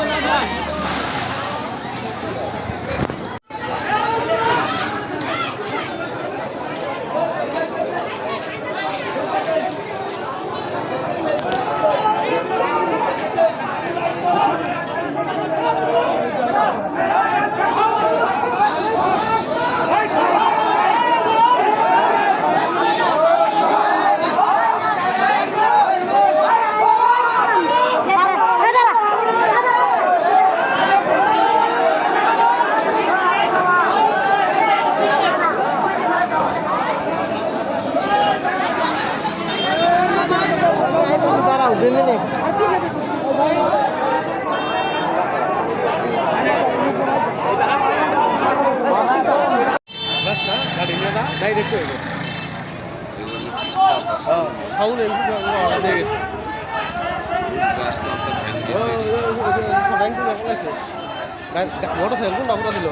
Hey, sound MP হয়ে গেছে motor cycle আমরা দিল